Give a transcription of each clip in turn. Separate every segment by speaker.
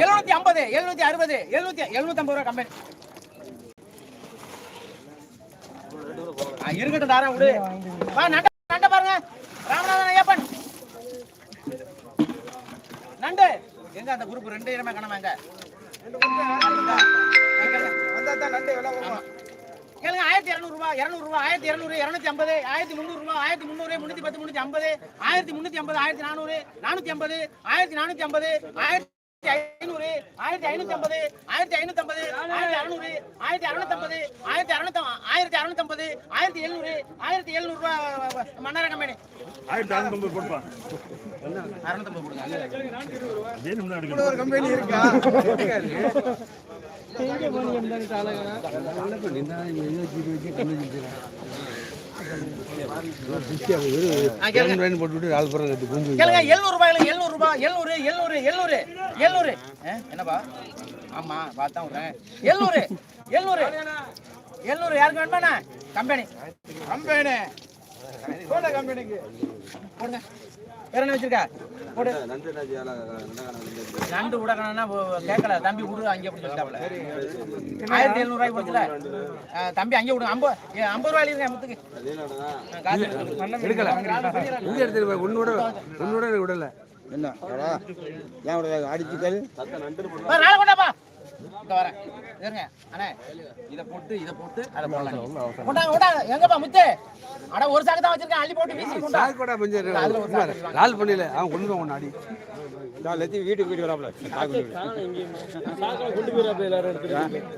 Speaker 1: எழுநூத்தி ஐம்பது எழுநூத்தி அறுபது எழுநூத்தி எழுநூத்தி ஐம்பது ரூபா கம்பெனி இருக்கட்டும் தாரா விடு. வா நண்ட நண்ட பாருங்க. ராமநாதன் ஐயப்பன். நண்டு. எங்க அந்த குரூப் ரெண்டு இடமே காணாம எங்க? கேளுங்க ஆயிரத்தி இரநூறு ரூபாய் இரநூறு ரூபாய் ஆயிரத்தி இரநூறு இரநூத்தி ஐம்பது ஆயிரத்தி முந்நூறு ரூபாய் ஆயிரத்தி முந்நூறு முன்னூத்தி பத்து முன்னூத்தி ஐம்பது ஆயிரத்தி முன்னூத்தி ஐம்பது ஆயிரத்தி நானூறு நானூத்தி ஐம்பது ஆயிரத்தி நானூத்தி ஐம்பது ஆயிரத்தி ஐநூறு ஆயிரத்தி ஐநூத்தி ஐம்பது ஆயிரத்தி ஐநூத்தி ஐம்பது ஆயிரத்தி அறுநூறு ஆயிரத்தி அறுநூத்தி ஐம்பது ஆயிரத்தி அறுநூத்தி ஆயிரத்தி அறுநூத்தி ஐம்பது ஆயிரத்தி எழுநூறு ஆயிரத்தி எழுநூறு ரூபாய் மன்னார கம்பெனி.
Speaker 2: ஆயிரத்தி அறுநூத்தி போடுப்பா
Speaker 1: அறுநூத்தி ஐம்பது கொடுங்க.
Speaker 3: ஒரு கம்பெனி இருக்கா?
Speaker 1: என்னப்பா? ஆமா பார்த்தா எழுநூறு எழுநூறு எழுநூறு யாருக்கு வேணுமாண்ணா? கம்பெனி.
Speaker 3: கம்பெனி. போன கம்பெனிக்கு.
Speaker 1: போடுங்க. வேற என்ன வச்சிருக்க? போடு நண்டு விடக்கணும்னா கேட்கல. தம்பி விடு அங்கே அப்படி சொல்லிட்டாப்ல ஆயிரத்தி எழுநூறு ரூபாய் போச்சுல? தம்பி அங்கே விடுங்க ஐம்பது ஐம்பது ரூபாய் இருக்கேன் முத்துக்கு.
Speaker 3: எடுக்கல.
Speaker 1: எடுக்கல
Speaker 3: இங்க எடுத்துட்டு உன்னோட உன்னோட விடல.
Speaker 4: என்ன? ஏன் விட அடிச்சுக்கல்
Speaker 1: நாளை கொண்டாப்பா. இங்க வரேன் இருங்க. அண்ணே. இத போட்டு இத போட்டு. அதை போடலாம் கொண்டாங்க கொண்டாங்க எங்கப்பா முத்து? அட ஒரு சாக்கு தான் வச்சிருக்கேன். அள்ளி போட்டு வீசி கொண்டா.
Speaker 3: சாக்கு கூட கொஞ்சம் லால் பண்ணல. அவன் கொண்டு
Speaker 4: நான் லத்தி வீட்டுக்கு போயிட்டு வராப்ல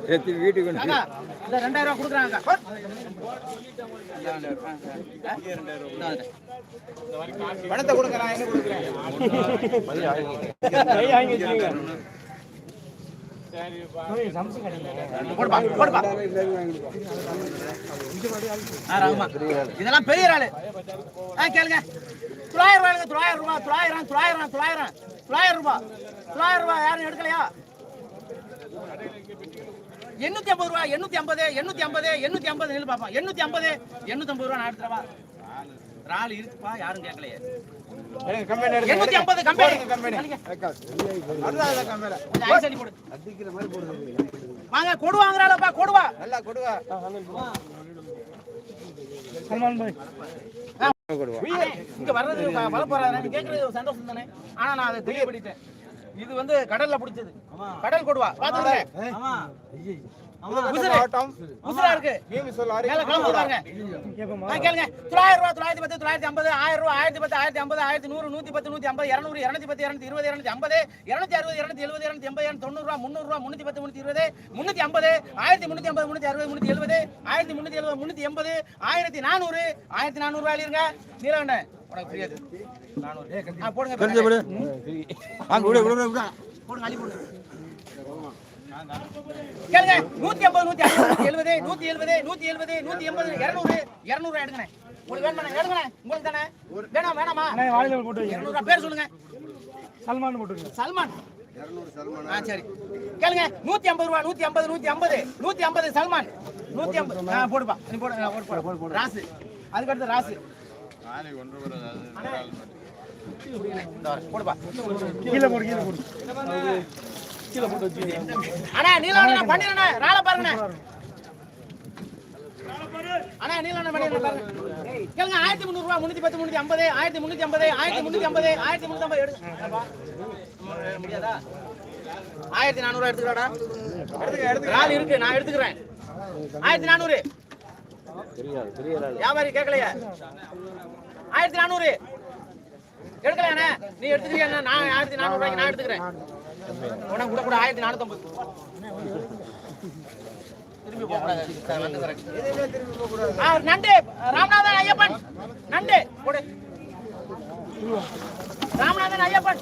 Speaker 4: லத்தி வீட்டுக்கு கொண்டு
Speaker 1: அக்கா இந்த ரெண்டாயிரம் ரூபாய் கொடுக்குறாங்க அக்கா.
Speaker 4: பணத்தை கொடுங்க நான் என்ன கொடுக்குறேன்.
Speaker 1: இதெல்லாம் பெரிய ஆளு. ஆ கேளுங்க. தொள்ளாயிரம் ரூபாய்ங்க தொள்ளாயிரம் ரூபாய் தொள்ளாயிரம் தொள்ளாயிரம் தொள்ளாயிரம் தொள்ளாயிரம் ரூபாய். தொள்ளாயிரம் ரூபாய் யாரும் எடுக்கலையா? எண்ணூத்தி ஐம்பது ரூபாய் எண்ணூத்தி ஐம்பது எண்ணூத்தி ஐம்பது எண்ணூத்தி ஐம்பது நெல் பாப்போம் எண்ணூத்தி ஐம்பது எண்ணூத்தி ஐம்பது ரூபாய் நான் எடுத்துறவா இருக்குப்பா யாரும் கேட்கலையே. எண்ணூத்தி ஐம்பது கம்பெனி.
Speaker 4: கம்பெனி. அதுதான் கம்பெனி.
Speaker 1: கொஞ்சம் ஐஸ் அள்ளி போடு. வாங்க கொடு வாங்குறாளப்பா கொடுவா.
Speaker 4: நல்லா கொடுவா.
Speaker 1: இங்க வர்றது வர போறாரு. கேக்குறது சந்தோஷம் தானே? ஆனா நான் அதை தெரியப்படுத்தேன் இது வந்து கடல்ல பிடிச்சது. கடல் கொடுவா. பாத்துக்கிறேன் உசுரா இருக்கு. கேளுங்க. தொள்ளாயிரம் ரூபாய் தொள்ளாயிரத்தி பத்து தொள்ளாயிரத்தி ஐம்பது ஆயிரம் ரூபாய் ஆயிரத்தி பத்து ஆயிரத்தி ஐம்பது ஆயிரத்தி நூறு நூத்தி பத்து நூத்தி ஐம்பது இருநூறு இருநூத்தி பத்து இருநூத்தி இருபது இருநூத்தி ஐம்பது இருநூத்தி அறுபது இருநூத்தி எழுபது இருநூத்தி எண்பது இருநூத்தி தொண்ணூறு ரூபா முந்நூறு ரூபா முன்னூத்தி பத்து முன்னூத்தி இருபது முன்னூத்தி ஐம்பது ஆயிரத்தி முன்னூத்தி ஐம்பது முன்னூத்தி அறுபது முன்னூத்தி எழுபது ஆயிரத்தி முன்னூத்தி எழுபது முன்னூத்தி எண்பது ஆயிரத்தி நானூறு ஆயிரத்தி நானூறு ரூபாய் இருங்க. நீலவண்ண உனக்கு புரியாது. நானூறு. ஆ, போடுங்க போடுங்க
Speaker 4: வாங்க விடு விடு விடு.
Speaker 1: போடுங்க அள்ளி போடுங்க. கேளுங்க நூத்தி ஐம்பது நூத்தி எழுபது நூத்தி எழுபது நூத்தி எழுபது நூத்தி எண்பது இருநூறு இருநூறு எடுங்கண்ணே. உங்களுக்கு வேணுமா எடுங்கண்ணே உங்களுக்கு தானே? வேணாம் வேணாமா? இருநூறு பேர் சொல்லுங்க.
Speaker 5: சல்மான் போட்டுருங்க.
Speaker 1: சல்மான். சரி. கேளுங்க நூத்தி ஐம்பது ரூபா நூத்தி ஐம்பது நூத்தி ஐம்பது நூத்தி ஐம்பது சல்மான். நூத்தி ஐம்பது. போடுப்பா. நீ போடு. ராசு. அதுக்கு அடுத்து ராசு போடுப்பா.
Speaker 5: கீழே போடு கீழே போடு
Speaker 1: அண்ணா நீலவண்ண பண்ணிடுண்ணே ராளை பாருங்கண்ணே. அண்ணா நீலவண்ண பண்ணிடுண்ணே பாருங்க. கேளுங்க ஆயிரத்தி முந்நூறு ரூபா முன்னூத்தி பத்து முன்னூத்தி ஐம்பது ஆயிரத்தி முன்னூத்தி ஐம்பது ஆயிரத்தி முன்னூத்தி ஐம்பது ஆயிரத்தி முன்னூத்தி ஐம்பது எடுங்க. முடியாதா ஆயிரத்தி நானூறு எடுத்துக்கலாடா ரால் இருக்கு நான் எடுத்துக்கிறேன். ஆயிரத்தி நானூறு. வியாபாரி கேட்கலையா. ஆயிரத்தி நானூறு. எடுக்கலையாண்ணே? நீ எடுத்துக்கிறியா நான் ஆயிரத்தி நானூறு ரூபாய்க்கு நான் எடுத்துக்கிறேன். உனக்கு கூட கூட ஆயிரத்தி நானூத்தம்பது திரும்பி போகக்கூடாது சார், நண்டு. ராமநாதன் ஐயப்பன். நண்டு. போடு ராமநாதன் ஐயப்பன்.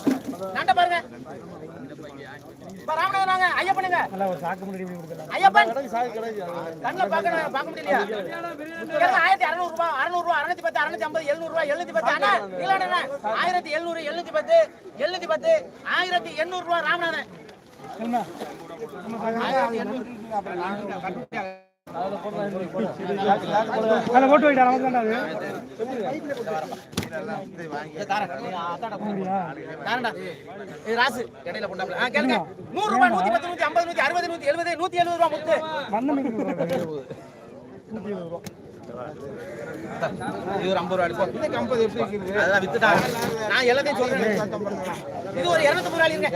Speaker 1: நண்டை பாருங்க. இப்ப ராமநாதன் வாங்க ஐயப்பனுங்க
Speaker 5: நல்லா ஒரு சாக்கு முன்னாடி இப்படி கொடுத்துடலாம்
Speaker 1: ஐயப்பன் கண்ணில் பார்க்க பார்க்க முடியலையா ஆயிரத்தி அறுநூறு ரூபாய் அறுநூறு ரூபாய் அறுநூத்தி பத்து அறுநூத்தி ஐம்பது எழுநூறு ரூபாய் எழுநூத்தி பத்து அண்ணா இல்லைண்ணா ஆயிரத்தி எழுநூறு எழுநூத்தி பத்து எழுநூத்தி பத்து ஆயிரத்தி எண்ணூறு ரூபாய் ராமநாதன் ஆயிரத்தி எண்ணூறு
Speaker 5: அதில் போட்டு வைடா நமக்கு
Speaker 1: நூறு ரூபாய், நூத்தி பத்து, நூத்தி ஐம்பது, நூத்தி அறுபது, நூத்தி எழுபது, நூத்தி எழுபது ரூபாய் முத்து.
Speaker 5: ரூபா
Speaker 1: இது ஒரு ஐம்பது ரூபாய்
Speaker 4: இன்னைக்கு ஐம்பது எப்படி இருக்குது
Speaker 1: அதெல்லாம் வித்துட்டாங்க. நான் எல்லாத்தையும் சொல்றேன். இது ஒரு இருநூத்தி ரூபாய் இருங்க.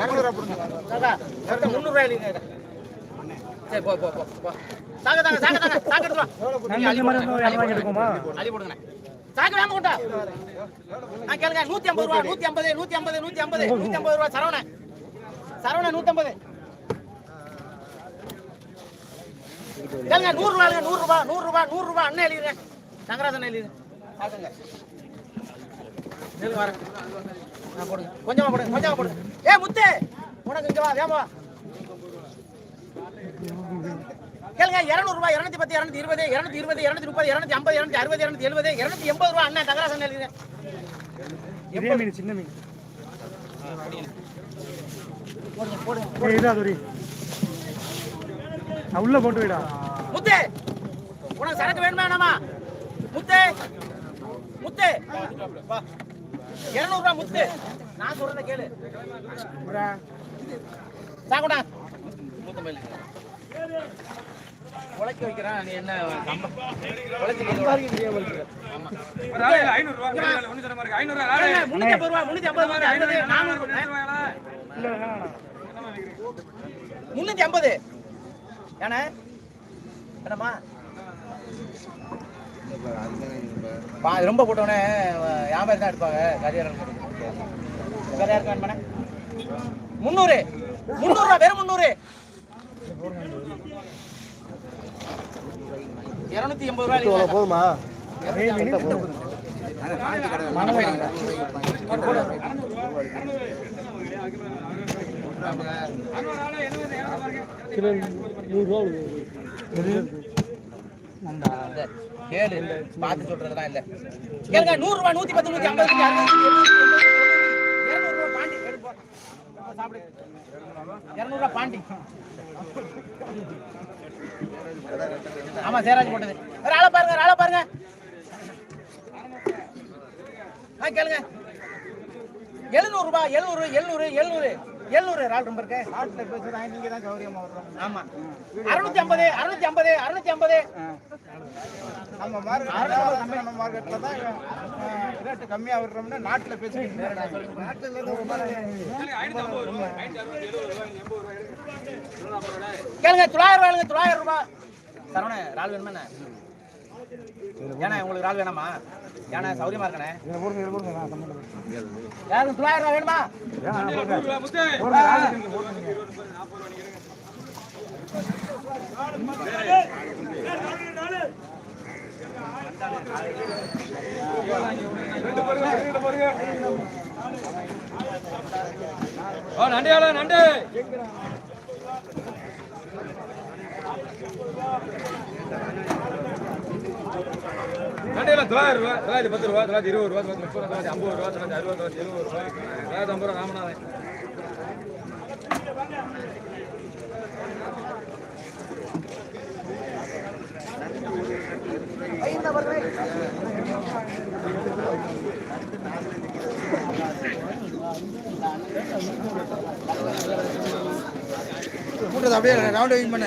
Speaker 1: முந்நூறு இருங்க. சரி, போ, போ, போ, போ. தாங்க, தாங்க, தாங்க, தாங்க. தாங்க எடுத்துட்டு வா. நீங்க அள்ளி
Speaker 5: மாதிரி
Speaker 1: போடுங்க. சாக்கு வேகமா கொண்டா. கேளுங்க. நூத்தி ஐம்பது ரூபா, நூத்தி ஐம்பது, நூத்தி ஐம்பது, நூத்தி ஐம்பது, நூத்தி ஐம்பது ரூபா. சரவணன். சரவணன், நூத்தி ஐம்பது. கேளுங்க, நூறு ரூபாய்ங்க, நூறு ரூபாய், நூறு ரூபாய், நூறு ரூபாய். அண்ணன் எழுதிருங்க. தங்கராஜன் எழுதிருங்க. போடுங்க. கொஞ்சமா போடுங்க, கொஞ்சமா போடுங்க. ஏய், முத்து உனக்கு இங்க வா, வேகமா வா. கேளுங்க இருநூறு ரூபாய் இருநூத்தி பத்து இருநூத்தி இருபது இருநூத்தி இருபது இருநூத்தி முப்பது இருநூத்தி ஐம்பது இருநூத்தி அறுபது இருநூத்தி எழுபது இருநூத்தி எண்பது ரூபாய் அண்ணன் தகராசன்
Speaker 5: மீன் சின்ன மீன். உள்ள போட்டு வைடா.
Speaker 1: முத்து உனக்கு சரக்கு வேணுமா வேணாமா முத்து முத்து. வா இருநூறு ரூபாய் முத்து. நான் சொல்றத கேளு. சாகுடா. நூத்தம்பது உழைக்க வைக்கிறேன் நீ என்ன உழைச்சி முன்னூத்தி ஐம்பது. ரூபா ஐம்பது ரூபா முன்னூத்தி ஐம்பது என்னம்மா? பா ரொம்ப போட்டோன்னே வியாபாரி தான் எடுப்பாங்க கரியாரம் வேற முந்நூறு. முந்நூறுரூவா வெறும் முந்நூறு. இருநூத்தி எண்பது ரூபாய்
Speaker 4: போதுமா
Speaker 1: கேளு பார்த்து சொல்றதுலாம் இல்ல கேளுங்க நூறு ரூபாய் நூத்தி பத்து நூத்தி ஐம்பது பாண்டி ஆமா சேராஜ் போட்டது. ஒரு ஆளை பாருங்க ஒரு ஆளை பாருங்க. ஆ கேளுங்க. எழுநூறு ரூபாய் எழுநூறு எழுநூறு எழுநூறு எழுநூறு. ஆள் ரொம்ப இருக்கு.
Speaker 4: நாட்டில் பேசுறாங்க நீங்க தான் சௌரியமா வர்றோம்
Speaker 1: ஆமா. அறுநூத்தி ஐம்பது அறுநூத்தி ஐம்பது அறுநூத்தி ஐம்பது.
Speaker 4: நம்ம மார்க்கெட் நம்ம மார்க்கெட்ல தான் ரேட்டு கம்மியா விடுறோம்னா நாட்டுல பேசிக்கிட்டு நாட்டுல
Speaker 1: கேளுங்க தொள்ளாயிரம் ரூபாய் தொள்ளாயிரம் ரூபாய். சரவணே ரால் வேணுமா ஏண்ணா உங்களுக்கு ரால் வேணாமா? ஏண்ணா சௌரியமா இருக்கண்ணே யாருக்கும் தொள்ளாயிரம் ரூபாய் வேணுமா?
Speaker 6: நண்டையில தொள்ளாயிரம் ரூபா தொள்ளாயிரத்தி பத்து ரூபா தொள்ளாயிரத்தி இருபது ரூபா தொள்ளாயிரத்தி முப்பது தொள்ளாயிரத்தி ஐம்பது ரூபா தொள்ளாயிரத்தி அறுபது தொள்ளாயிரத்தி எழுபது ரூபா தொள்ளாயிரத்தி ஐம்பது ரூபா ராமநாதன்.
Speaker 4: கூட்டத்தை அப்படியே ரவுண்ட் வெயிட் பண்ண.